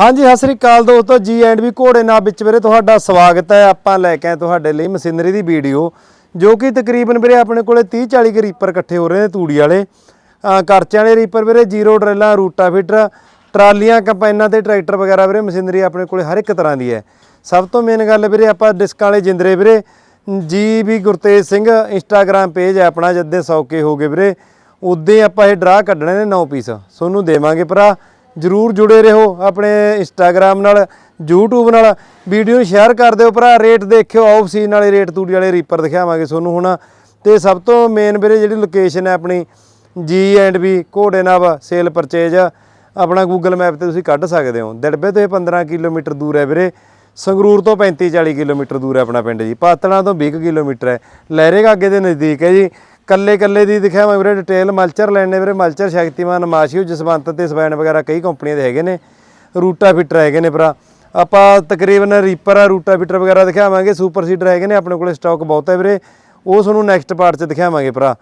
ਹਾਂਜੀ, ਸਤਿ ਸ੍ਰੀ ਅਕਾਲ ਦੋਸਤੋ ਜੀ ਐਂਡ ਵੀ ਘੋੜੇ ਨਾਲ ਵਿੱਚ ਵੀਰੇ ਤੁਹਾਡਾ ਸਵਾਗਤ ਹੈ। ਆਪਾਂ ਲੈ ਕੇ ਆਏ ਤੁਹਾਡੇ ਲਈ ਮਸ਼ੀਨਰੀ ਦੀ ਵੀਡੀਓ, ਜੋ ਕਿ ਤਕਰੀਬਨ ਵੀਰੇ ਆਪਣੇ ਕੋਲੇ 30 40 ਕੁ ਰੀਪਰ ਇਕੱਠੇ ਹੋ ਰਹੇ ਨੇ ਤੂੜੀ ਵਾਲੇ। ਕਰਚਿਆਂ ਵਾਲੇ ਰੀਪਰ ਵੀਰੇ ਜ਼ੀਰੋ ਡਰੇਲਾਂ ਰੂਟਾਵੀਟਰ ਟਰਾਲੀਆਂ, ਕੰਪਾਈਨਾਂ ਤੇ ਟਰੈਕਟਰ ਵਗੈਰਾ ਵੀਰੇ ਮਸ਼ੀਨਰੀ ਆਪਣੇ ਕੋਲੇ ਹਰ ਇੱਕ ਤਰ੍ਹਾਂ ਦੀ ਹੈ। ਸਭ ਤੋਂ ਮੇਨ ਗੱਲ ਵੀਰੇ ਆਪਾਂ ਡਿਸਕਾਂ ਵਾਲੇ ਜਿੰਦਰੇ ਵੀਰੇ ਜੀ ਵੀ ਗੁਰਤੇਜ ਸਿੰਘ ਇੰਸਟਾਗ੍ਰam ਪੇਜ ਹੈ ਆਪਣਾ, ਜਦੇ ਸੌਕੇ ਹੋ ਗਏ ਵੀਰੇ। ਉਦੋਂ ਆਪਾਂ ਇਹ ਡਰਾ ਕੱਢਣੇ ਨੇ 9 ਪੀਸ। ਤੁਹਾਨੂੰ ਦੇਵਾਂਗੇ ਭਰਾ। ਜਰੂਰ ਜੁੜੇ ਰਹੋ ਆਪਣੇ ਇੰਸਟਾਗ੍ਰam ਨਾਲ, YouTube ਨਾਲ। ਵੀਡੀਓ ਨੂੰ ਸ਼ੇਅਰ ਕਰ ਦਿਓ ਭਰਾ ਰੇਟ ਦੇਖਿਓ ਆਫ ਸੀਜ਼ਨ ਵਾਲੇ ਰੇਟ ਤੂੜੀ ਵਾਲੇ ਰੀਪਰ ਦਿਖਾਵਾਂਗੇ ਤੁਹਾਨੂੰ ਹੁਣ। ਤੇ ਸਭ ਤੋਂ ਮੇਨ ਵੀਰੇ ਜਿਹੜੀ ਲੋਕੇਸ਼ਨ ਹੈ ਆਪਣੀ ਜੀ ਐਂਡ ਬੀ ਘੋੜੇ ਨਾਬ ਸੇਲ ਪਰਚੇਜ ਆਪਣਾ Google ਮੈਪ ਤੇ ਤੁਸੀਂ ਕੱਢ ਸਕਦੇ ਹੋ। ਦੜਬੇ ਤੋਂ ਇਹ 15 ਕਿਲੋਮੀਟਰ ਦੂਰ ਹੈ ਵੀਰੇ। ਸੰਗਰੂਰ ਤੋਂ 35 40 ਕਿਲੋਮੀਟਰ ਦੂਰ ਹੈ ਆਪਣਾ ਪਿੰਡ ਜੀ। ਪਾਤਣਾ ਤੋਂ 20 ਕਿਲੋਮੀਟਰ ਹੈ। ਲਹਿਰੇਗਾ ਅੱਗੇ ਦੇ ਨਜ਼ਦੀਕ ਹੈ ਜੀ। ਕੱਲੇ ਕੱਲੇ ਦੀ ਦਿਖਾਵਾਂ ਵੀਰੇ ਡਿਟੇਲ ਮਲਚਰ ਲੈਣੇ ਵੀਰੇ, ਮਲਚਰ ਸ਼ਕਤੀਮਾਨ ਮਾਸ਼ੀਓ ਜਸਵੰਤ ਤੇ ਸਵੈਨ ਵਗੈਰਾ ਕਈ ਕੰਪਨੀਆਂ ਦੇ ਹੈਗੇ ਨੇ, ਰੂਟਾ ਫਿਟਰ ਹੈਗੇ ਨੇ ਭਰਾ। ਆਪਾਂ ਤਕਰੀਬਨ ਰੀਪਰ ਆ, ਰੂਟਾ ਫਿਟਰ ਵਗੈਰਾ ਦਿਖਾਵਾਂਗੇ ਸੁਪਰ ਸੀਡਰ ਹੈਗੇ ਨੇ, ਆਪਣੇ ਕੋਲੇ ਸਟਾਕ ਬਹੁਤ ਹੈ ਵੀਰੇ। ਉਹ ਤੁਹਾਨੂੰ ਨੈਕਸਟ ਪਾਰਟ 'ਚ ਦਿਖਾਵਾਂਗੇ ਭਰਾ।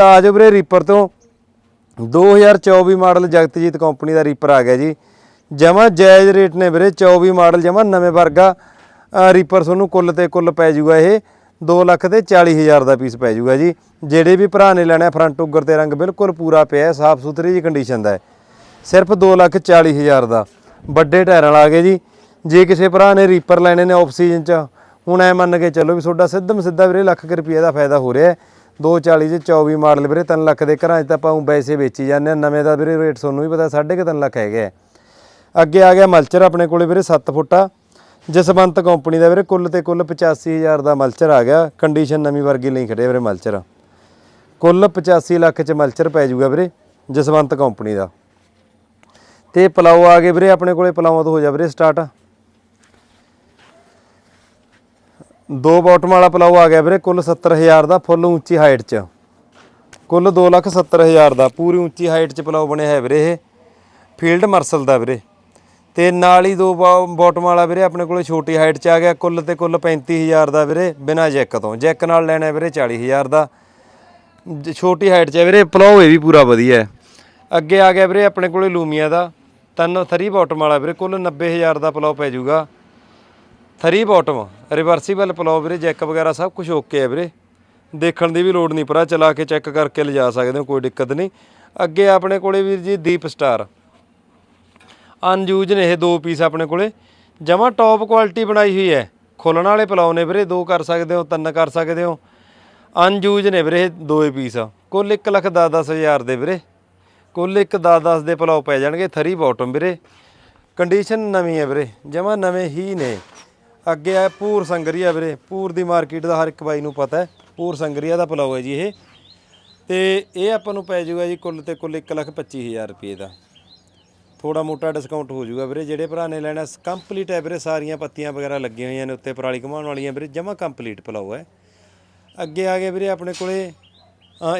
ਆ ਜਾਓ ਵੀਰੇ ਰੀਪਰ ਤੋਂ। 2024 ਮਾਡਲ ਜਗਤਜੀਤ ਕੰਪਨੀ ਦਾ ਰੀਪਰ ਆ ਗਿਆ ਜੀ। ਜਮਾ ਜਾਇਜ਼ ਰੇਟ ਨੇ ਵੀਰੇ 24 ਮਾਡਲ ਜਮਾ ਨਵੇਂ ਵਰਗਾ ਰੀਪਰ ਤੁਹਾਨੂੰ ਕੁੱਲ ਤੇ ਕੁੱਲ ਪੈ ਜਾਊਗਾ ਇਹ। 2 ਲੱਖ ਤੇ 40 ਹਜ਼ਾਰ ਦਾ ਪੀਸ ਪੈ ਜਾਊਗਾ ਜੀ। ਜਿਹੜੇ ਵੀ ਭਰਾ ਨੇ ਲੈਣਾ ਫਰੰਟ ਉੱਗਰ ਤੇ ਰੰਗ ਬਿਲਕੁਲ ਪੂਰਾ ਪਿਆ ਹੈ, ਸਾਫ਼ ਸੁਥਰੀ ਜੀ ਕੰਡੀਸ਼ਨ ਦਾ ਹੈ। ਸਿਰਫ 2 ਲੱਖ 40 ਹਜ਼ਾਰ ਦਾ। ਵੱਡੇ ਟਾਇਰਾਂ ਵਾਲਾ ਆ ਗਿਆ ਜੀ। ਜੇ ਕਿਸੇ ਭਰਾ ਨੇ ਰੀਪਰ ਲੈਣੇ ਨੇ ਆਫ ਸੀਜ਼ਨ ਚ, ਹੁਣ ਐ ਮੰਨ ਕੇ ਚੱਲੋ ਵੀ ਤੁਹਾਡਾ ਸਿੱਧਮ ਸਿੱਧਾ ਵੀਰੇ ਲੱਖ ਕੁ ਰੁਪਏ ਦਾ ਫਾਇਦਾ ਹੋ ਰਿਹਾ ਹੈ। 240 ਚ 24 ਮਾਡਲ ਵੀਰੇ 3 ਲੱਖ ਦੇ ਘਰਾਂ 'ਚ ਤਾਂ ਆਪਾਂ ਵੈਸੇ ਵੇਚੀ ਜਾਂਦੇ ਆ ਨਵੇਂ ਦਾ ਵੀਰੇ ਰੇਟ ਤੁਹਾਨੂੰ ਵੀ ਪਤਾ 3.5 ਲੱਖ ਹੈਗਾ ਹੈ। ਅੱਗੇ ਆ ਗਿਆ ਮਲਚਰ ਆਪਣੇ ਕੋਲੇ ਵੀਰੇ 7 ਫੁੱਟਾ। ਜਸਵੰਤ ਕੰਪਨੀ ਦਾ ਵੀਰੇ, ਕੁੱਲ ਤੇ ਕੁੱਲ 85000 ਦਾ ਮਲਚਰ ਆ ਗਿਆ। ਕੰਡੀਸ਼ਨ ਨਵੀਂ ਵਰਗੀ ਲਈ ਖੜੇ ਵੀਰੇ ਮਲਚਰ। ਕੁੱਲ 85 ਲੱਖ ਚ ਮਲਚਰ ਪੈ ਜਾਊਗਾ ਵੀਰੇ, ਜਸਵੰਤ ਕੰਪਨੀ ਦਾ। ਤੇ ਪਲਾਓ ਆ ਗਏ ਵੀਰੇ, ਆਪਣੇ ਕੋਲੇ ਪਲਾਓ ਤੋਂ ਹੋ ਜਾ ਵੀਰੇ ਸਟਾਰਟ ਦੋ ਬਾਟਮ ਵਾਲਾ ਪਲਾਓ ਆ ਗਿਆ ਵੀਰੇ, ਕੁੱਲ 70000 ਦਾ, ਫੁੱਲ ਉੱਚੀ ਹਾਈਟ 'ਚ। ਕੁੱਲ 270000 ਦਾ, ਪੂਰੀ ਉੱਚੀ ਹਾਈਟ 'ਚ ਪਲਾਓ ਬਣਿਆ ਹੈ ਵੀਰੇ ਇਹ। ਫੀਲਡ ਮਰਸਲ ਦਾ ਵੀਰੇ। ਤੇ ਨਾਲ ਹੀ ਦੋ ਬੋਟਮ ਵਾਲਾ ਵੀਰੇ ਆਪਣੇ ਕੋਲੇ ਛੋਟੀ ਹਾਈਟ 'ਚ ਆ ਗਿਆ, ਕੁੱਲ ਤੇ ਕੁੱਲ 35000 ਦਾ ਵੀਰੇ, ਬਿਨਾ ਜੈਕ ਤੋਂ। ਜੈਕ ਨਾਲ ਲੈਣਾ ਵੀਰੇ 40000 ਦਾ। ਜ- ਛੋਟੀ ਹਾਈਟ 'ਚ ਹੈ ਵੀਰੇ, ਪਲਾਓ ਇਹ ਵੀ ਪੂਰਾ ਵਧੀਆ ਅੱਗੇ ਆ ਗਿਆ ਵੀਰੇ ਆਪਣੇ ਕੋਲੇ ਲੂਮੀਆ ਦਾ। ਤਨ ਥਰੀ ਬਾਟਮ ਵਾਲਾ ਵੀਰੇ, ਕੁੱਲ 90000 ਦਾ ਪਲਾਓ ਪੈ ਜਾਊਗਾ। ਥਰੀ ਬਾਟਮ ਰਿਵਰਸੀਬਲ ਪਲਾਓ ਵੀਰੇ, ਜੈਕ ਵਗੈਰਾ ਸਭ ਕੁਝ ਓਕੇ ਹੈ ਵੀਰੇ। ਦੇਖਣ ਦੀ ਵੀ ਲੋੜ ਨਹੀਂ ਪਰਾ ਚਲਾ ਕੇ ਚੈੱਕ ਕਰਕੇ ਲਿਜਾ ਸਕਦੇ ਹੋ, ਕੋਈ ਦਿੱਕਤ ਨਹੀਂ। ਅੱਗੇ ਆਪਣੇ ਕੋਲੇ ਵੀਰ ਜੀ ਦੀਪ ਸਟਾਰ ਅਨਯੂਜ ਨੇ ਇਹ ਦੋ ਪੀਸ ਆਪਣੇ ਕੋਲੇ। ਜਮਾ ਟੌਪ ਕੁਆਲਿਟੀ ਬਣਾਈ ਹੋਈ ਹੈ। ਖੋਲਣ ਵਾਲੇ ਪਲਾਓ ਨੇ ਵੀਰੇ, ਦੋ ਕਰ ਸਕਦੇ ਹੋ, ਤਿੰਨ ਕਰ ਸਕਦੇ ਹੋ। ਅਨਯੂਜ ਨੇ ਵੀਰੇ, ਇਹ ਦੋਏ ਪੀਸ ਕੁੱਲ 1 ਲੱਖ ਦਸ ਦਸ ਹਜ਼ਾਰ ਦੇ ਵੀਰੇ। ਕੁੱਲ ਇੱਕ 10 10 ਦੇ ਪਲਾਓ ਪੈ ਜਾਣਗੇ, ਥਰੀ ਬਾਟਮ ਵੀਰੇ। ਕੰਡੀਸ਼ਨ ਨਵੀਂ ਹੈ ਵੀਰੇ, ਜਮਾ ਨਵੇਂ ਹੀ ਨੇ। ਅੱਗੇ ਆ ਪੂਰ ਸੰਗਰੀਆ ਵੀਰੇ, ਪੂਰ ਦੀ ਮਾਰਕੀਟ ਦਾ ਹਰ ਇੱਕ ਬਾਈ ਨੂੰ ਪਤਾ ਹੈ। ਪੂਰ ਸੰਗਰੀਆ ਦਾ ਪਲਾਓ ਹੈ ਜੀ ਇਹ। ਤੇ ਇਹ ਆਪਾਂ ਨੂੰ ਪੈ ਜਾਊਗਾ ਜੀ ਕੁੱਲ ਤੇ ਕੁੱਲ 1 ਲੱਖ 25000 ਰੁਪਏ ਦਾ। ਥੋੜਾ ਮੋਟਾ ਡਿਸਕਾਊਂਟ ਹੋ ਜਾਊਗਾ ਵੀਰੇ। ਜਿਹੜੇ ਭਰਾ ਨੇ ਲੈਣਾ ਕੰਪਲੀਟ ਹੈ ਵੀਰੇ, ਸਾਰੀਆਂ ਪੱਤੀਆਂ ਵਗੈਰਾ ਲੱਗੀਆਂ ਹੋਈਆਂ ਨੇ ਉੱਤੇ ਪਰਾਲੀ ਘਮਾਉਣ ਵਾਲੀਆਂ ਵੀਰੇ, ਜਮਾ ਕੰਪਲੀਟ ਪਲਾਓ ਹੈ। ਅੱਗੇ ਆ ਗਏ ਵੀਰੇ ਆਪਣੇ ਕੋਲੇ।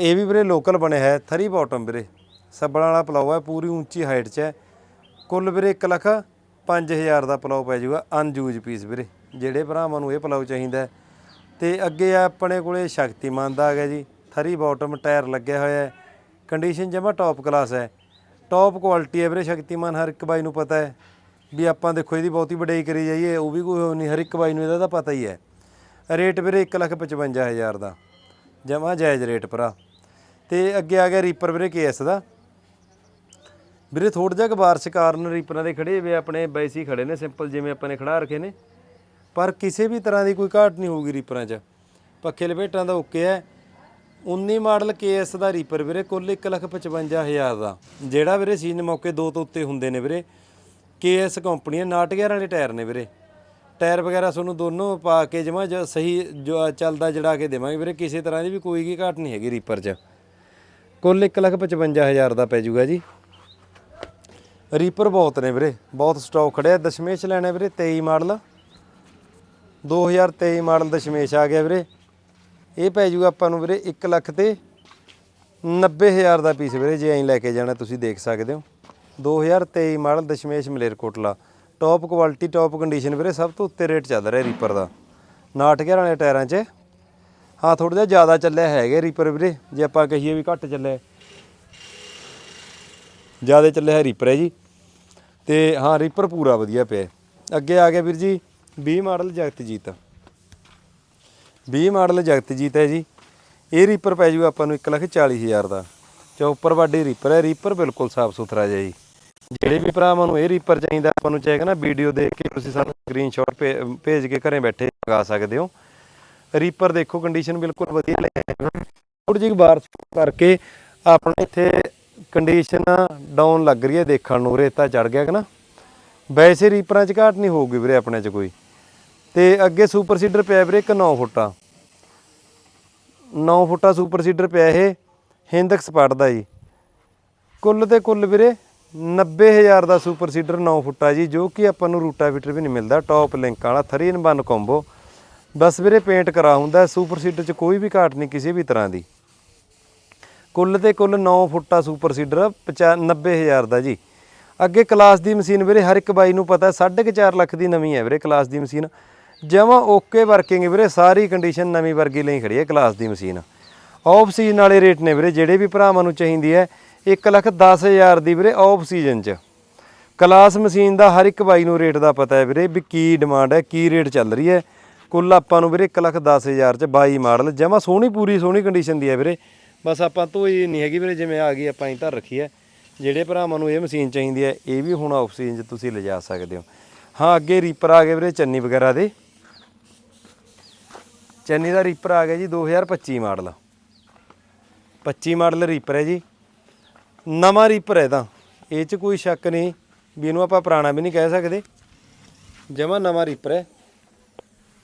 ਇਹ ਵੀ ਵੀਰੇ ਲੋਕਲ ਬਣਿਆ ਹੈ, ਥਰੀ ਬਾਟਮ ਵੀਰੇ। ਸੱਬਲ ਵਾਲਾ ਪਲਾਓ ਹੈ, ਪੂਰੀ ਉੱਚੀ ਹਾਈਟ 'ਚ ਹੈ। ਕੁੱਲ ਵੀਰੇ 1 ਲੱਖ 5000 ਦਾ ਪਲਾਓ ਪੈ ਜਾਊਗਾ ਅਨਯੂਜ ਪੀਸ ਵੀਰੇ। ਜਿਹੜੇ ਭਰਾਵਾਂ ਨੂੰ ਇਹ ਪਲਾਓ ਚਾਹੀਦਾ ਹੈ। ਤੇ ਅੱਗੇ ਆ ਆਪਣੇ ਕੋਲੇ ਸ਼ਕਤੀਮਾਨ ਦਾ ਆ ਗਿਆ ਜੀ, ਥਰੀ ਬਾਟਮ ਟਾਇਰ ਲੱਗਿਆ ਹੋਇਆ ਹੈ। ਕੰਡੀਸ਼ਨ ਜਮਾ ਟੌਪ ਕਲਾਸ ਹੈ। ਟੌਪ ਕੁਆਲਿਟੀ ਹੈ ਵੀਰੇ ਸ਼ਕਤੀਮਾਨ, ਹਰ ਇੱਕ ਬਾਈ ਨੂੰ ਪਤਾ ਹੈ। ਵੀ ਆਪਾਂ ਦੇਖੋ ਇਹਦੀ ਬਹੁਤੀ ਵਡਾਈ ਕਰੀ ਜਾਈਏ, ਉਹ ਵੀ ਕੋਈ ਨਹੀਂ, ਹਰ ਇੱਕ ਬਾਈ ਨੂੰ ਇਹਦਾ ਤਾਂ ਪਤਾ ਹੀ ਹੈ। ਰੇਟ ਵੀਰੇ 155000 ਦਾ। ਜਮਾ ਜਾਇਜ਼ ਰੇਟ ਭਰਾ। ਤੇ ਅੱਗੇ ਆ ਗਿਆ ਰੀਪਰ ਵੀਰੇ ਕੇਐਸ ਦਾ। ਵੀਰੇ ਥੋੜਾ ਜਿਹਾ ਕੁ ਬਾਰਿਸ਼ ਕਾਰਨ ਰੀਪਰਾਂ ਦੇ ਖੜੇ ਵੇ ਆਪਣੇ ਬੈਸੀ ਖੜੇ ਨੇ ਸਿੰਪਲ ਜਿਵੇਂ ਆਪਾਂ ਨੇ ਖੜਾ ਰੱਖੇ ਨੇ। ਪਰ ਕਿਸੇ ਵੀ ਤਰ੍ਹਾਂ ਦੀ ਕੋਈ ਘਾਟ ਨਹੀਂ ਹੋਊਗੀ ਰੀਪਰਾਂ 'ਚ। ਪੱਖੇ ਲਪੇਟਾਂ ਦਾ ਓਕੇ ਹੈ। 19 ਮਾਡਲ ਕੇਐਸ ਦਾ ਰੀਪਰ ਵੀਰੇ, ਕੁੱਲ 155000 ਦਾ। ਜਿਹੜਾ ਵੀਰੇ ਸੀਜ਼ਨ ਮੌਕੇ ਦੋ ਤੋਂ ਉੱਤੇ ਹੁੰਦੇ ਨੇ ਵੀਰੇ। ਕੇਐਸ ਕੰਪਨੀ ਹੈ 911 ਵਾਲੇ ਟਾਇਰ ਨੇ ਵੀਰੇ। ਟਾਇਰ ਵਗੈਰਾ ਤੁਹਾਨੂੰ ਦੋਨੋਂ ਪਾ ਕੇ ਜਮਾ ਸਹੀ ਜੋ ਚੱਲਦਾ ਜੜਾ ਕੇ ਦੇਵਾਂਗੇ ਵੀਰੇ। ਕਿਸੇ ਤਰ੍ਹਾਂ ਦੀ ਵੀ ਕੋਈ ਕੀ ਘਾਟ ਨਹੀਂ ਹੈਗੀ ਰੀਪਰ 'ਚ। ਕੁੱਲ 155000 ਦਾ ਪੈ ਜੂਗਾ ਜੀ। ਰੀਪਰ ਬਹੁਤ ਨੇ ਵੀਰੇ, ਬਹੁਤ ਸਟਾਕ ਖੜਿਆ। ਦਸ਼ਮੇਸ਼ ਲੈਣਾ ਵੀਰੇ 23 ਮਾਡਲ। 2023 ਮਾਡਲ ਦਸ਼ਮੇਸ਼ ਆ ਗਿਆ ਵੀਰੇ। ਇਹ ਪੈ ਜੂਗਾ ਆਪਾਂ ਨੂੰ ਵੀਰੇ 1 ਲੱਖ ਤੇ 90000 ਦਾ ਪੀਸ ਵੀਰੇ, ਜੇ ਐਂ ਲੈ ਕੇ ਜਾਣਾ ਤੁਸੀਂ ਦੇਖ ਸਕਦੇ ਹੋ। 2023 model Dashmesh Malerkotla. Top quality top condition ਵੀਰੇ, ਸਭ ਤੋਂ ਉੱਤੇ ਰੇਟ ਚੱਲ ਰਿਹਾ ਰੀਪਰ ਦਾ। 911 ਵਾਲੇ ਟਾਇਰਾਂ 'ਚ। ਹਾਂ ਥੋੜਾ ਜਿਹਾ ਜ਼ਿਆਦਾ ਚੱਲਿਆ ਹੈਗਾ ਰੀਪਰ ਵੀਰੇ, ਜੇ ਆਪਾਂ ਕਹੀਏ ਵੀ ਘੱਟ ਚੱਲਿਆ। ਜ਼ਿਆਦਾ ਚੱਲਿਆ ਹੈ ਰੀਪਰ ਹੈ ਜੀ। ਤੇ ਹਾਂ ਰੀਪਰ ਪੂਰਾ ਵਧੀਆ ਪਿਆ। ਅੱਗੇ ਆ ਗਿਆ ਵੀਰ ਜੀ 20 ਮਾਡਲ ਜਗਤਜੀਤ। 20 ਮਾਡਲ ਜਗਤਜੀਤ ਹੈ ਜੀ। ਇਹ ਰੀਪਰ ਪੈ ਜੂ ਆਪਾਂ ਨੂੰ 140000 ਦਾ। ਚੌਪਰ ਵੱਡੀ ਰੀਪਰ ਹੈ ਰੀਪਰ ਬਿਲਕੁਲ ਸਾਫ਼ ਸੁਥਰਾ ਜਿਹਾ ਜੀ। ਜਿਹੜੇ ਵੀ ਭਰਾਵਾਂ ਨੂੰ ਇਹ ਰੀਪਰ ਚਾਹੀਦਾ, ਆਪਾਂ ਨੂੰ ਚਾਹੀਦਾ ਨਾ ਵੀਡੀਓ ਦੇਖ ਕੇ ਤੁਸੀਂ ਸਾਨੂੰ ਸਕਰੀਨਸ਼ਾਟ ਭੇਜ ਕੇ ਘਰੇ ਬੈਠੇ ਮੰਗਾ ਸਕਦੇ ਹੋ। ਰੀਪਰ ਦੇਖੋ ਕੰਡੀਸ਼ਨ ਬਿਲਕੁਲ ਵਧੀਆ ਲੈ ਥੋੜੀ ਜਿਹੀ ਬਾਰ ਕਰਕੇ ਆਪਣੇ ਇੱਥੇ ਕੰਡੀਸ਼ਨ ਡਾਊਨ ਲੱਗ ਰਹੀ ਹੈ ਦੇਖਣ ਨੂੰ, ਰੇਤਾ ਚੜ ਗਿਆ ਕਿ ਨਾ। ਵੈਸੇ ਰੀਪਰਾਂ 'ਚ ਘਾਟ ਨਹੀਂ ਹੋਊਗੀ ਵੀਰੇ ਆਪਣੇ 'ਚ ਕੋਈ। ਤੇ ਅੱਗੇ ਸੁਪਰ ਸੀਡਰ ਪਿਆ ਵੀਰੇ ਇੱਕ 9 ਫੁੱਟਾ। 9 ਫੁੱਟਾ ਸੁਪਰ ਸੀਡਰ ਪਿਆ ਇਹ ਹਿੰਦਕ ਸਪਾਟ ਦਾ ਜੀ। ਕੁੱਲ ਤੇ ਕੁੱਲ ਵੀਰੇ 90000 ਦਾ ਸੁਪਰ ਸੀਡਰ 9 ਫੁੱਟਾ ਜੀ, ਜੋ ਕਿ ਆਪਾਂ ਨੂੰ ਰੂਟਾਵੀਟਰ ਵੀ ਨਹੀਂ ਮਿਲਦਾ, ਟੌਪ ਲਿੰਕ ਵਾਲਾ 3 ਇਨ 1 ਕੰਬੋ ਬਸ ਵੀਰੇ ਪੇਂਟ ਕਰਾ ਹੁੰਦਾ, ਸੁਪਰ ਸੀਡਰ 'ਚ ਕੋਈ ਵੀ ਘਾਟ ਨਹੀਂ ਕਿਸੇ ਵੀ ਤਰ੍ਹਾਂ ਦੀ। ਕੁੱਲ ਤੇ ਕੁੱਲ 9 ਫੁੱਟਾ ਸੁਪਰ ਸੀਡਰ 90000 ਦਾ ਜੀ। ਅੱਗੇ ਕਲਾਸ ਦੀ ਮਸ਼ੀਨ ਵੀਰੇ ਹਰ ਇੱਕ ਬਾਈ ਨੂੰ ਪਤਾ 4.5 ਲੱਖ ਦੀ ਨਵੀਂ ਹੈ ਵੀਰੇ ਕਲਾਸ ਦੀ ਮਸ਼ੀਨ। ਜਮਾ ਓਕੇ ਵਰਕਿੰਗ ਵੀਰੇ, ਸਾਰੀ ਕੰਡੀਸ਼ਨ ਨਵੀਂ ਵਰਗੀ ਲਈ ਖੜੀ ਹੈ ਕਲਾਸ ਦੀ ਮਸ਼ੀਨ ਆਫ ਸੀਜ਼ਨ ਵਾਲੇ ਰੇਟ ਨੇ ਵੀਰੇ, ਜਿਹੜੇ ਵੀ ਭਰਾਵਾਂ ਨੂੰ ਚਾਹੀਦੀ ਹੈ 1 ਲੱਖ 10000 ਦੀ ਵੀਰੇ ਆਫ ਸੀਜ਼ਨ 'ਚ। ਕਲਾਸ ਮਸ਼ੀਨ ਦਾ ਹਰ ਇੱਕ ਬਾਈ ਨੂੰ ਰੇਟ ਦਾ ਪਤਾ ਹੈ ਵੀਰੇ ਵੀ ਕੀ ਡਿਮਾਂਡ ਹੈ, ਕੀ ਰੇਟ ਚੱਲ ਰਹੀ ਹੈ। ਕੁੱਲ ਆਪਾਂ ਨੂੰ ਵੀਰੇ 1 ਲੱਖ 10000 'ਚ 22 ਮਾਡਲ ਜਮਾ ਸੋਹਣੀ ਪੂਰੀ, ਸੋਹਣੀ ਕੰਡੀਸ਼ਨ ਦੀ ਹੈ ਵੀਰੇ। ਬਸ ਆਪਾਂ ਧੋਈ ਨਹੀਂ ਹੈਗੀ ਵੀਰੇ, ਜਿਵੇਂ ਆ ਗਈ ਆਪਾਂ ਹੀ ਧਰ ਰੱਖੀ ਹੈ। ਜਿਹੜੇ ਭਰਾਵਾਂ ਨੂੰ ਇਹ ਮਸ਼ੀਨ ਚਾਹੀਦੀ ਹੈ, ਇਹ ਵੀ ਹੁਣ ਆਫ ਸੀਜ਼ਨ 'ਚ ਤੁਸੀਂ ਲਿਜਾ ਸਕਦੇ ਹੋ। ਹਾਂ, ਅੱਗੇ ਰੀਪਰ ਆ ਗਏ ਵੀਰੇ, ਚੰਨੀ ਵਗੈਰਾ ਦੇ। ਚੰਨੀ ਦਾ ਰੀਪਰ ਆ ਗਿਆ ਜੀ 2025 ਮਾਡਲ। 25 ਮਾਡਲ ਰੀਪਰ ਹੈ ਜੀ। ਨਵਾਂ ਰੀਪਰ ਹੈ ਤਾਂ। ਇਹ 'ਚ ਕੋਈ ਸ਼ੱਕ ਨਹੀਂ ਵੀ ਇਹਨੂੰ ਆਪਾਂ ਪੁਰਾਣਾ ਵੀ ਨਹੀਂ ਕਹਿ ਸਕਦੇ। ਜਮਾ ਨਵਾਂ ਰੀਪਰ ਹੈ।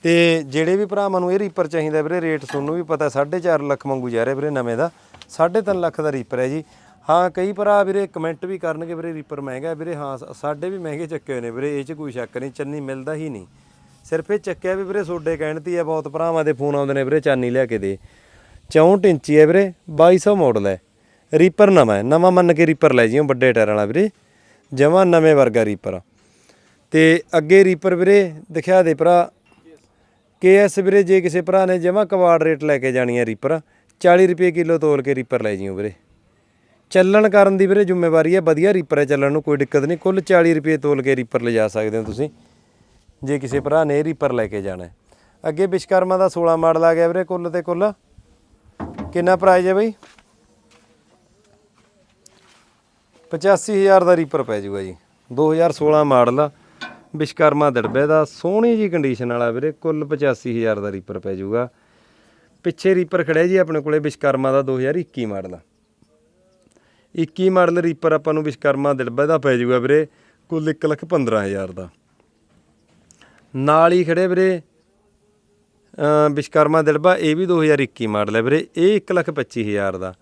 ਤੇ ਜਿਹੜੇ ਵੀ ਭਰਾਵਾਂ ਨੂੰ ਇਹ ਰੀਪਰ ਚਾਹੀਦਾ ਵੀਰੇ, ਰੇਟ ਤੁਹਾਨੂੰ ਵੀ ਪਤਾ 4.5 ਲੱਖ ਮੰਗੂ ਜਾ ਰਿਹਾ ਵੀਰੇ ਨਵੇਂ ਦਾ। 3.5 ਲੱਖ ਦਾ ਰੀਪਰ ਹੈ ਜੀ। ਹਾਂ, ਕਈ ਭਰਾ ਵੀਰੇ ਕਮੈਂਟ ਵੀ ਕਰਨਗੇ ਵੀਰੇ ਰੀਪਰ ਮਹਿੰਗਾ ਵੀਰੇ। ਹਾਂ ਸਾਡੇ ਵੀ ਮਹਿੰਗੇ ਚੱਕੇ ਹੋਏ ਨੇ ਵੀਰੇ, ਇਹ 'ਚ ਕੋਈ ਸ਼ੱਕ ਨਹੀਂ, ਚੰਨੀ ਮਿਲਦਾ ਹੀ ਨਹੀਂ। ਸਿਰਫ ਇਹ ਚੱਕਿਆ ਵੀ ਵੀਰੇ ਸੋਡੇ ਕਹਿਣ ਤੀ ਹੈ ਬਹੁਤ ਭਰਾਵਾਂ ਦੇ ਫੋਨ ਆਉਂਦੇ ਨੇ ਵੀਰੇ ਚਾਨੀ ਲਿਆ ਕੇ ਦੇ। 64 ਇੰਚੀ ਹੈ ਵੀਰੇ 2200 ਮਾਡਲ ਹੈ। ਰੀਪਰ ਨਵਾਂ ਹੈ, ਨਵਾਂ ਮੰਨ ਕੇ ਰੀਪਰ ਲੈ ਜਿਓ, ਵੱਡੇ ਟਾਇਰ ਵਾਲਾ ਵੀਰੇ। ਜਮਾ ਨਵੇਂ ਵਰਗਾ ਰੀਪਰ ਤੇ ਅੱਗੇ ਰੀਪਰ ਵੀਰੇ, ਦਿਖਾ ਦੇ ਭਰਾ। ਕੇਐਸ ਵੀਰੇ, ਜੇ ਕਿਸੇ ਭਰਾ ਨੇ ਜਮਾ ਕਵਾੜ ਰੇਟ ਲੈ ਕੇ ਜਾਣੀ ਹੈ ਰੀਪਰ 40 ਰੁਪਏ ਕਿਲੋ ਤੋਲ ਕੇ ਰੀਪਰ ਲੈ ਜਿਓ ਵੀਰੇ। ਚੱਲਣ ਕਰਨ ਦੀ ਵੀਰੇ, ਜ਼ਿੰਮੇਵਾਰੀ ਹੈ, ਵਧੀਆ ਰੀਪਰ ਹੈ ਚੱਲਣ ਨੂੰ, ਕੋਈ ਦਿੱਕਤ ਨਹੀਂ। ਕੁੱਲ 40 ਰੁਪਏ ਤੋਲ ਕੇ ਰੀਪਰ ਲਿਜਾ ਸਕਦੇ ਹੋ ਤੁਸੀਂ। ਜੇ ਕਿਸੇ ਭਰਾ ਨੇ ਰੀਪਰ ਲੈ ਕੇ ਜਾਣਾ ਅੱਗੇ ਵਿਸ਼ਕਰਮਾ ਦਾ 16 ਮਾਡਲ ਆ ਗਿਆ ਵੀਰੇ, ਕੁੱਲ ਤੇ ਕੁੱਲ। ਕਿੰਨਾ ਪ੍ਰਾਈਜ਼ ਹੈ ਬਈ? 85000 ਦਾ ਰੀਪਰ ਪੈ ਜਾਊਗਾ ਜੀ। 2016 ਮਾਡਲ ਆ। ਵਿਸ਼ਕਰਮਾ ਦੜਬੇ ਦਾ ਸੋਹਣੀ ਜੀ ਕੰਡੀਸ਼ਨ ਵਾਲਾ ਵੀਰੇ, ਕੁੱਲ 85000 ਦਾ ਰੀਪਰ ਪੈ ਜਾਊਗਾ। ਪਿੱਛੇ ਰੀਪਰ ਖੜਿਆ ਜੀ ਆਪਣੇ ਕੋਲੇ ਵਿਸ਼ਕਰਮਾ ਦਾ 2021 ਮਾਡਲ ਆ। 21 ਮਾਡਲ ਰੀਪਰ ਆਪਾਂ ਨੂੰ ਵਿਸ਼ਕਰਮਾ ਦੜਬੇ ਦਾ ਪੈ ਜਾਊਗਾ ਵੀਰੇ, ਕੁੱਲ 115000 ਦਾ। ਨਾਲ ਹੀ ਖੜੇ ਵੀਰੇ। ਵਿਸ਼ਕਰਮਾ ਦਿਲਬਾ ਇਹ ਵੀ 2021 ਮਾਡਲ ਹੈ ਵੀਰੇ। ਇਹ 125000 ਦਾ।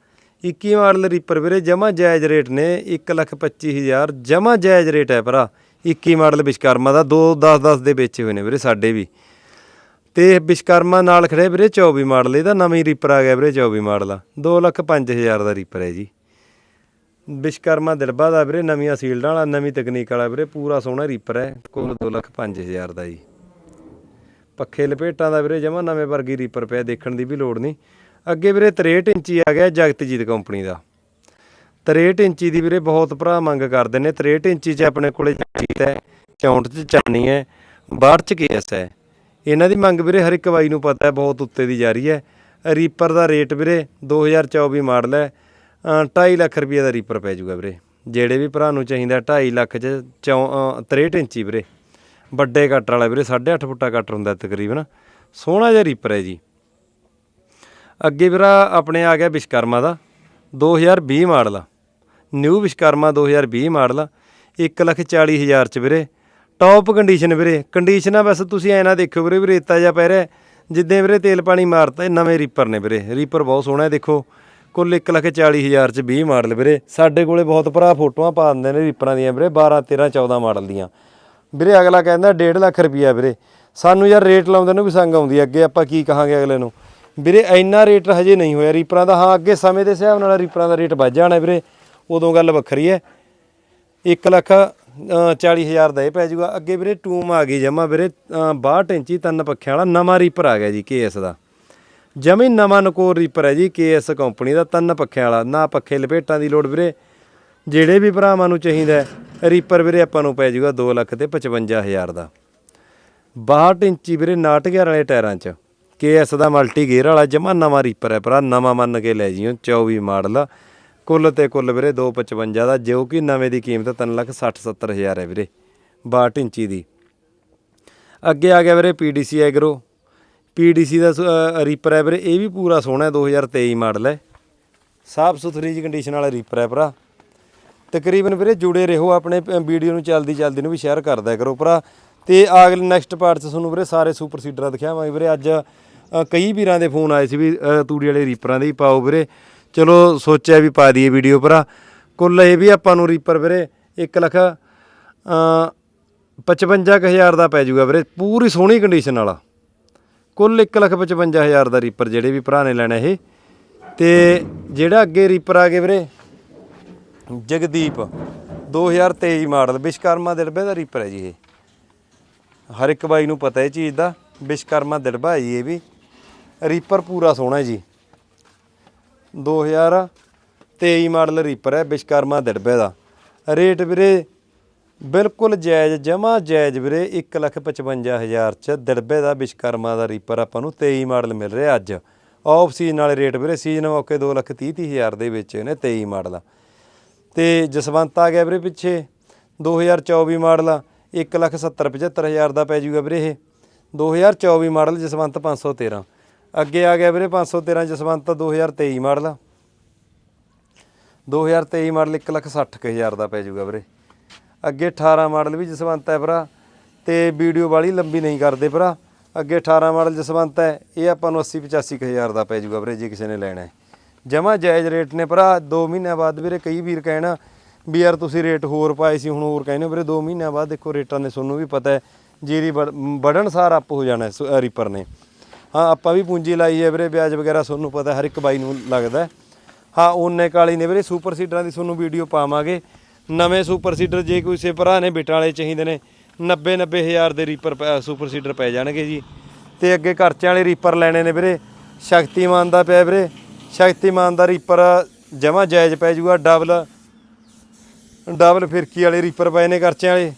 21 ਮਾਡਲ ਰੀਪਰ ਵੀਰੇ ਜਮਾ ਜਾਇਜ਼ ਰੇਟ ਨੇ। 125000 ਜਮਾ ਜਾਇਜ਼ ਰੇਟ ਹੈ ਭਰਾ। 21 ਮਾਡਲ ਵਿਸ਼ਕਰਮਾ ਦਾ 2 10 10 ਦੇ ਵੇਚੇ ਹੋਏ ਨੇ ਵੀਰੇ ਸਾਡੇ ਵੀ। ਤੇ ਵਿਸ਼ਕਰਮਾ ਨਾਲ ਖੜੇ ਵੀਰੇ 24 ਮਾਡਲ ਇਹਦਾ ਨਵੀਂ ਰੀਪਰ ਆ ਗਿਆ ਵੀਰੇ 24 ਮਾਡਲ ਆ। 2,5000 ਦਾ ਰੀਪਰ ਹੈ ਜੀ। ਵਿਸ਼ਕਰਮਾ ਦਿਲਬਾ ਦਾ ਵੀਰੇ ਨਵੀਆਂ ਸੀਲਡਾਂ ਵਾਲਾ ਨਵੀਂ ਤਕਨੀਕ ਵਾਲਾ ਵੀਰੇ ਪੂਰਾ ਸੋਹਣਾ ਰੀਪਰ ਹੈ। ਕੁੱਲ 2,5000 ਦਾ ਜੀ। ਪੱਖੇ ਲਪੇਟਾਂ ਦਾ ਵੀਰੇ ਜਮਾ ਨਵੇਂ ਵਰਗੀ ਰੀਪਰ ਪਿਆ ਦੇਖਣ ਦੀ ਵੀ ਲੋੜ ਨਹੀਂ। ਅੱਗੇ ਵੀਰੇ 63 ਇੰਚੀ ਆ ਗਿਆ ਜਗਤਜੀਤ ਕੰਪਨੀ ਦਾ। 63 ਇੰਚੀ ਦੀ ਵੀਰੇ ਬਹੁਤ ਭਰਾ ਮੰਗ ਕਰਦੇ ਨੇ। 63 ਇੰਚੀ 'ਚ ਆਪਣੇ ਕੋਲੇ ਜਗਤਜੀਤ ਹੈ 64 'ਚ ਚਾਨੀ ਹੈ 62 'ਚ ਕੇਐਸ ਹੈ। ਇਹਨਾਂ ਦੀ ਮੰਗ ਵੀਰੇ ਹਰ ਇੱਕ ਬਾਈ ਨੂੰ ਪਤਾ ਹੈ ਬਹੁਤ ਉੱਤੇ ਦੀ ਜਾ ਰਹੀ ਹੈ। ਰੀਪਰ ਦਾ ਰੇਟ ਵੀਰੇ 2024 ਮਾਡਲ ਹੈ। ਅ, 2.5 ਲੱਖ ਰੁਪਏ ਦਾ ਰੀਪਰ ਪੈ ਜਾਊਗਾ ਵੀਰੇ। ਜਿਹੜੇ ਵੀ ਭਰਾ ਨੂੰ ਚਾਹੀਦਾ 2.5 ਲੱਖ 'ਚ ਚੌ- ਅ, 63 ਇੰਚੀ ਵੀਰੇ। ਵੱਡੇ ਕੱਟ ਵਾਲਾ ਵੀਰੇ 8.5 ਫੁੱਟਾ ਕੱਟ ਹੁੰਦਾ ਤਕਰੀਬਨ। ਸੋਹਣਾ ਜਿਹਾ ਰੀਪਰ ਹੈ ਜੀ। ਅੱਗੇ ਵੀਰਾ ਆਪਣੇ ਆ ਗਿਆ ਵਿਸ਼ਕਰਮਾ ਦਾ 2020 ਮਾਡਲ ਨਿਊ ਵਿਸ਼ਕਰਮਾ 2020 ਮਾਡਲ ਆ। 140000 ਚ ਵੀਰੇ। ਟੌਪ ਕੰਡੀਸ਼ਨ ਵੀਰੇ। ਕੰਡੀਸ਼ਨ ਆ ਬਸ ਤੁਸੀਂ ਐ ਨਾ ਦੇਖਿਓ ਵੀਰੇ ਵੀ ਰੇਤਾ ਜਿਹਾ ਪੈ ਰਿਹਾ ਜਿੱਦਾਂ ਵੀਰੇ ਤੇਲ ਪਾਣੀ ਮਾਰਤਾ, ਇਹ ਨਵੇਂ ਰੀਪਰ ਨੇ ਵੀਰੇ। ਰੀਪਰ ਬਹੁਤ ਸੋਹਣਾ ਹੈ, ਦੇਖੋ। ਕੁੱਲ 140000 ਚ 20 ਮਾਡਲ ਵੀਰੇ। ਸਾਡੇ ਕੋਲੇ ਬਹੁਤ ਭਰਾ ਫੋਟੋਆਂ ਪਾ ਦਿੰਦੇ ਨੇ ਰੀਪਰਾਂ ਦੀਆਂ ਵੀਰੇ 12 13 14 ਮਾਡਲ ਦੀਆਂ। ਵੀਰੇ ਅਗਲਾ ਕਹਿੰਦਾ 1.5 ਲੱਖ ਰੁਪਈਆ ਵੀਰੇ। ਸਾਨੂੰ ਯਾਰ ਰੇਟ ਲਾਉਂਦੇ ਨੂੰ ਵੀ ਸੰਗ ਆਉਂਦੀ ਹੈ ਅੱਗੇ ਆਪਾਂ ਕੀ ਕਹਾਂਗੇ ਅਗਲੇ ਨੂੰ। ਵੀਰੇ ਇੰਨਾ ਰੇਟ ਹਜੇ ਨਹੀਂ ਹੋਇਆ ਰੀਪਰਾਂ ਦਾ। ਹਾਂ ਅੱਗੇ ਸਮੇਂ ਦੇ ਹਿਸਾਬ ਨਾਲ ਰੀਪਰਾਂ ਦਾ ਰੇਟ ਵੱਧ ਜਾਣਾ ਵੀਰੇ। ਉਦੋਂ ਗੱਲ ਵੱਖਰੀ ਹੈ 1 ਲੱਖ ਅ, 40 ਹਜ਼ਾਰ ਦਾ ਇਹ ਪੈ ਜਾਊਗਾ। ਅੱਗੇ ਵੀਰੇ ਟੂਮ ਆ ਗਈ ਜਮਾ ਵੀਰੇ। ਅ, 62 ਇੰਚੀ ਤਿੰਨ ਪੱਖਿਆਂ ਵਾਲਾ ਨਵਾਂ ਰੀਪਰ ਆ ਗਿਆ ਜੀ ਕੇਐਸ ਦਾ। ਜਮੀ ਨਵਾਂ ਨਕੋਰ ਰੀਪਰ ਹੈ ਜੀ ਕੇਐਸ ਕੰਪਨੀ ਦਾ ਤਿੰਨ ਪੱਖਿਆਂ ਵਾਲਾ। ਨਾ ਪੱਖੇ ਲਪੇਟਾਂ ਦੀ ਲੋੜ ਵੀਰੇ। ਜਿਹੜੇ ਵੀ ਭਰਾਵਾਂ ਨੂੰ ਚਾਹੀਦਾ ਰੀਪਰ ਵੀਰੇ ਆਪਾਂ ਨੂੰ ਪੈ ਜਾਊਗਾ 2 ਲੱਖ ਤੇ 55000 ਦਾ। 62 ਇੰਚੀ ਵੀਰੇ 911 ਵਾਲੇ ਟਾਇਰਾਂ 'ਚ। KS ਦਾ ਮਲਟੀ ਗੇਅਰ ਵਾਲਾ ਜਮਾ ਨਵਾਂ ਰੀਪਰ ਹੈ ਭਰਾ ਨਵਾਂ ਮੰਨ ਕੇ ਲੈ ਜਿਓ 24 ਮਾਡਲ ਕੁੱਲ ਤੇ ਕੁੱਲ ਵੀਰੇ 255 ਦਾ ਜੋ ਕਿ ਨਵੇਂ ਦੀ ਕੀਮਤ 3 ਲੱਖ 60 70 ਹਜ਼ਾਰ ਹੈ ਵੀਰੇ 62 ਇੰਚੀ ਦੀ। ਅੱਗੇ ਆ ਗਿਆ ਵੀਰੇ PDC ਐਗਰੋ। PDC ਦਾ ਸ- ਅ, ਰੀਪਰ ਹੈ ਵੀਰੇ ਇਹ ਵੀ ਪੂਰਾ ਸੋਹਣਾ ਹੈ 2023 ਮਾਡਲ ਹੈ। ਸਾਫ਼ ਸੁਥਰੀ ਜੀ ਕੰਡੀਸ਼ਨ ਵਾਲਾ ਰੀਪਰ ਹੈ ਭਰਾ। ਤਕਰੀਬਨ ਵੀਰੇ ਜੁੜੇ ਰਹੋ ਆਪਣੇ ਵੀਡੀਓ ਨੂੰ ਚਲਦੀ ਚਲਦੀ ਨੂੰ ਵੀ ਸ਼ੇਅਰ ਕਰਦਿਆ ਕਰੋ ਭਰਾ। ਤੇ ਅਗਲੇ ਨੈਕਸਟ ਪਾਰਟ 'ਚ ਤੁਹਾਨੂੰ ਵੀਰੇ ਸਾਰੇ ਸੁਪਰ ਸੀਡਰਾਂ ਦਿਖਾਵਾਂਗੇ ਵੀਰੇ। ਅੱਜ ਕਈ ਵੀਰਾਂ ਦੇ ਫੋਨ ਆਏ ਸੀ ਵੀ ਤੂੜੀ ਵਾਲੇ ਰੀਪਰਾਂ ਦੇ ਹੀ ਪਾਓ ਵੀਰੇ। ਚਲੋ ਸੋਚਿਆ ਵੀ ਪਾ ਦਈਏ ਵੀਡੀਓ ਭਰਾ। ਕੁੱਲ ਇਹ ਵੀ ਆਪਾਂ ਨੂੰ ਰੀਪਰ ਵੀਰੇ 1 ਲੱਖ ਅ 55000 ਦਾ ਪੈ ਜਾਊਗਾ ਵੀਰੇ, ਪੂਰੀ ਸੋਹਣੀ ਕੰਡੀਸ਼ਨ ਵਾਲਾ। ਕੁੱਲ 1 ਲੱਖ 55000 ਦਾ ਰੀਪਰ ਜਿਹੜੇ ਵੀ ਭਰਾ ਨੇ ਲੈਣਾ ਇਹ। ਤੇ ਜਿਹੜਾ ਅੱਗੇ ਰੀਪਰ ਆ ਗਏ ਵੀਰੇ ਜਗਦੀਪ 2023 ਮਾਡਲ ਵਿਸ਼ਕਰਮਾ ਦਿੜਬੇ ਦਾ ਰੀਪਰ ਹੈ ਜੀ ਇਹ। ਹਰ ਇੱਕ ਬਾਈ ਨੂੰ ਪਤਾ ਇਹ ਚੀਜ਼ ਦਾ ਵਿਸ਼ਕਰਮਾ ਦਿੜਬਾ ਹੈ ਜੀ ਇਹ ਵੀ। ਰੀਪਰ ਪੂਰਾ ਸੋਹਣਾ ਹੈ ਜੀ। 2023 ਮਾਡਲ ਰੀਪਰ ਹੈ ਵਿਸ਼ਕਰਮਾ ਦਿੜਬੇ ਦਾ। ਰੇਟ ਵੀਰੇ ਬਿਲਕੁਲ ਜਾਇਜ਼, ਜਮਾ ਜਾਇਜ਼ ਵੀਰੇ 155000 ਚ ਦਿੜਬੇ ਦਾ ਵਿਸ਼ਕਰਮਾ ਦਾ ਰੀਪਰ ਆਪਾਂ ਨੂੰ 23 ਮਾਡਲ ਮਿਲ ਰਿਹਾ ਅੱਜ। ਆਫ ਸੀਜ਼ਨ ਵਾਲੇ ਰੇਟ ਵੀਰੇ ਸੀਜ਼ਨ ਮੌਕੇ 230000 ਦੇ ਵਿੱਚ ਨੇ 23 ਮਾਡਲ ਤੇ ਜਸਵੰਤ ਆ ਗਿਆ ਵੀਰੇ ਪਿੱਛੇ। 2024 ਮਾਡਲ 170000 ਦਾ ਪੈ ਜੂਗਾ ਵੀਰੇ ਇਹ। 2024 ਮਾਡਲ ਜਸਵੰਤ 513 ਅੱਗੇ ਆ ਗਿਆ ਵੀਰੇ 513 ਜਸਵੰਤ 2023 ਮਾਡਲ 2023 ਮਾਡਲ 160000 ਦਾ ਪੈ ਜੂਗਾ ਵੀਰੇ। ਅੱਗੇ 18 ਮਾਡਲ ਵੀ ਜਸਵੰਤ ਹੈ ਭਰਾ, ਤੇ ਵੀਡੀਓ ਵਾਲੀ ਲੰਬੀ ਨਹੀਂ ਕਰਦੇ ਭਰਾ। ਅੱਗੇ 18 ਮਾਡਲ ਜਸਵੰਤ ਹੈ, ਇਹ ਆਪਾਂ ਨੂੰ 80 85000 ਦਾ ਪੈ ਜੂਗਾ ਵੀਰੇ, ਜੇ ਕਿਸੇ ਨੇ ਲੈਣਾ ਹੈ। ਜਮਾ ਜਾਇਜ਼ ਰੇਟ ਨੇ ਭਰਾ 2 ਮਹੀਨਿਆਂ ਬਾਅਦ ਵੀਰੇ ਕਈ ਵੀਰ ਕਹਿਣਾ ਵੀ ਯਾਰ ਤੁਸੀਂ ਰੇਟ ਹੋਰ ਪਾਏ ਸੀ, ਹੁਣ ਹੋਰ ਕਹਿੰਦੇ ਹੋ, ਵੀਰੇ 2 ਮਹੀਨਿਆਂ ਬਾਅਦ ਦੇਖੋ ਰੇਟਾਂ ਦੇ ਤੁਹਾਨੂੰ ਵੀ ਪਤਾ ਹੈ, ਜੀਰੀ ਵੜਨ ਸਾਰ ਅਪ ਹੋ ਜਾਣਾ ਸ- ਰੀਪਰ ਨੇ। ਹਾਂ, ਆਪਾਂ ਵੀ ਪੂੰਜੀ ਲਾਈ ਹੈ ਵੀਰੇ, ਵਿਆਜ ਵਗੈਰਾ ਤੁਹਾਨੂੰ ਪਤਾ ਹਰ ਇੱਕ ਬਾਈ ਨੂੰ ਲੱਗਦਾ ਹਾਂ। ਉਹਨੇ ਕਾਲੀ ਨੇ ਵੀਰੇ ਸੁਪਰ ਸੀਡਰਾਂ ਦੀ ਤੁਹਾਨੂੰ ਵੀਡੀਓ ਪਾਵਾਂਗੇ। ਨਵੇਂ ਸੁਪਰ ਸੀਡਰ ਜੇ ਕੋਈ ਸੇ ਭਰਾ ਨੇ ਬਿਟਾਂ ਵਾਲੇ ਚਾਹੀਦੇ ਨੇ 90 90 ਹਜ਼ਾਰ ਦੇ ਰੀਪਰ ਪੈ- ਸੁਪਰ ਸੀਡਰ ਪੈ ਜਾਣਗੇ ਜੀ। ਤੇ ਅੱਗੇ ਖਰਚਿਆਂ ਵਾਲੇ ਰੀਪਰ ਲੈਣੇ ਨੇ ਵੀਰੇ, ਸ਼ਕਤੀਮਾਨ ਦਾ ਪਿਆ ਵੀਰੇ। ਸ਼ਕਤੀਮਾਨ ਦਾ ਰੀਪਰ ਜਮਾ ਜਾਇਜ਼ ਪੈ ਜੂਗਾ ਡਬਲ ਡਬਲ ਫਿਰਕੀ ਵਾਲੇ ਰੀਪਰ ਪਏ ਨੇ ਖਰਚਿਆਂ ਵਾਲੇ।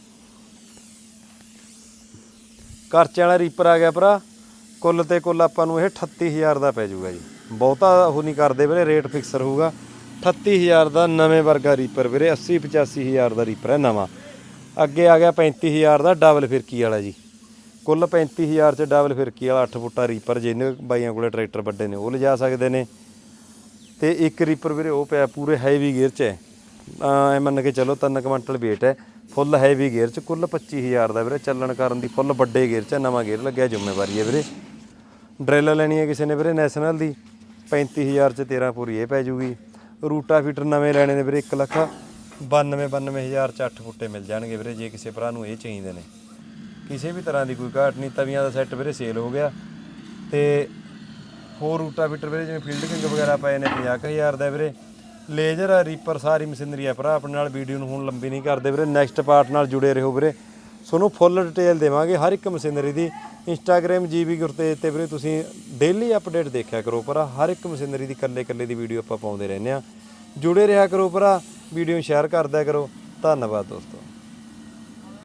ਖਰਚਿਆਂ ਵਾਲਾ ਰੀਪਰ ਆ ਗਿਆ ਭਰਾ। ਕੁੱਲ ਤੇ ਕੁੱਲ ਆਪਾਂ ਨੂੰ ਇਹ 38000 ਦਾ ਪੈ ਜੂਗਾ ਜੀ। ਬਹੁਤਾ ਉਹ ਨਹੀਂ ਕਰਦੇ ਵੀਰੇ ਰੇਟ ਫਿਕਸਰ ਹੋਊਗਾ। 38000 ਦਾ ਨਵੇਂ ਵਰਗਾ ਰੀਪਰ ਵੀਰੇ 80 85000 ਦਾ ਰੀਪਰ ਹੈ ਨਵਾਂ। ਅੱਗੇ ਆ ਗਿਆ 35000 ਦਾ ਡਬਲ ਫਿਰਕੀ ਵਾਲਾ ਜੀ। ਕੁੱਲ 35000 ਚ ਡਬਲ ਫਿਰਕੀ ਵਾਲਾ 8 ਫੁੱਟਾ ਰੀਪਰ ਜਿਹਨੇ ਬਾਈਆਂ ਕੋਲੇ ਟਰੈਕਟਰ ਵੱਡੇ ਨੇ, ਉਹ ਲਿਜਾ ਸਕਦੇ ਨੇ। ਤੇ ਇੱਕ ਰੀਪਰ ਵੀਰੇ, ਉਹ ਪਿਆ ਪੂਰੇ ਹੈਵੀ ਗੇਅਰ 'ਚ ਹੈ। ਐ ਮੰਨ ਕੇ ਚਲੋ 3 ਕੁਇੰਟਲ weight ਹੈ। ਫੁੱਲ ਹੈਵੀ ਗੇਅਰ 'ਚ ਕੁੱਲ 25000 ਦਾ ਵੀਰੇ, ਚੱਲਣ ਕਰਨ ਦੀ ਫੁੱਲ ਵੱਡੇ ਗੇਅਰ 'ਚ ਨਵਾਂ ਗੇਅਰ ਲੱਗਿਆ ਜ਼ਿੰਮੇਵਾਰੀ ਹੈ ਵੀਰੇ। ਡਰਿੱਲ ਲੈਣੀ ਹੈ ਕਿਸੇ ਨੇ ਵੀਰੇ ਨੈਸ਼ਨਲ ਦੀ 35000 ਚ 13 ਪੂਰੀ ਇਹ ਪੈ ਜੂਗੀ। ਰੂਟਾ ਫੀਟਰ ਨਵੇਂ ਲੈਣੇ ਨੇ ਵੀਰੇ 1 ਲੱਖ 92 92000 ਚ 8 ਫੁੱਟੇ ਮਿਲ ਜਾਣਗੇ ਵੀਰੇ, ਜੇ ਕਿਸੇ ਭਰਾ ਨੂੰ ਇਹ ਚਾਹੀਦੇ ਨੇ। ਕਿਸੇ ਵੀ ਤਰ੍ਹਾਂ ਦੀ ਕੋਈ ਘਾਟ ਨਹੀਂ, ਤਵੀਆਂ ਦਾ ਸੈੱਟ ਵੀਰੇ ਸੇਲ ਹੋ ਗਿਆ। ਤੇ ਹੋਰ ਰੂਟਾ ਫੀਟਰ ਵੀਰੇ, ਜਿਵੇਂ ਫੀਲਡ ਵਗੈਰਾ ਪਏ ਨੇ 50000 ਦਾ ਵੀਰੇ। ਲੇਜ਼ਰ ਰੀਪਰ ਸਾਰੀ ਮਸ਼ੀਨਰੀ ਹੈ ਭਰਾ, ਆਪਣੇ ਨਾਲ ਵੀਡੀਓ ਨੂੰ ਹੁਣ ਲੰਬੀ ਨਹੀਂ ਕਰਦੇ ਵੀਰੇ। ਨੈਕਸਟ ਪਾਰਟ ਨਾਲ ਜੁੜੇ ਰਹੋ ਵੀਰੇ। ਤੁਹਾਨੂੰ ਫੁੱਲ ਡਿਟੇਲ ਦੇਵਾਂਗੇ ਹਰ ਇੱਕ ਮਸ਼ੀਨਰੀ ਦੀ। ਇੰਸਟਾਗ੍ਰam ਜੀਬੀ ਗੁਰਤੇਜ ਤੇ ਵੀਰੇ, ਤੁਸੀਂ ਡੇਲੀ ਅਪਡੇਟ ਦੇਖਿਆ ਕਰੋ ਭਰਾ। ਹਰ ਇੱਕ ਮਸ਼ੀਨਰੀ ਦੀ ਕੱਲੇ ਕੱਲੇ ਦੀ ਵੀਡੀਓ ਆਪਾਂ ਪਾਉਂਦੇ ਰਹਿੰਦੇ ਆ ਜੁੜੇ ਰਿਹਾ ਕਰੋ ਭਰਾ ਵੀਡੀਓ ਸ਼ੇਅਰ ਕਰਦਿਆ ਕਰੋ। ਧੰਨਵਾਦ ਦੋਸਤੋ।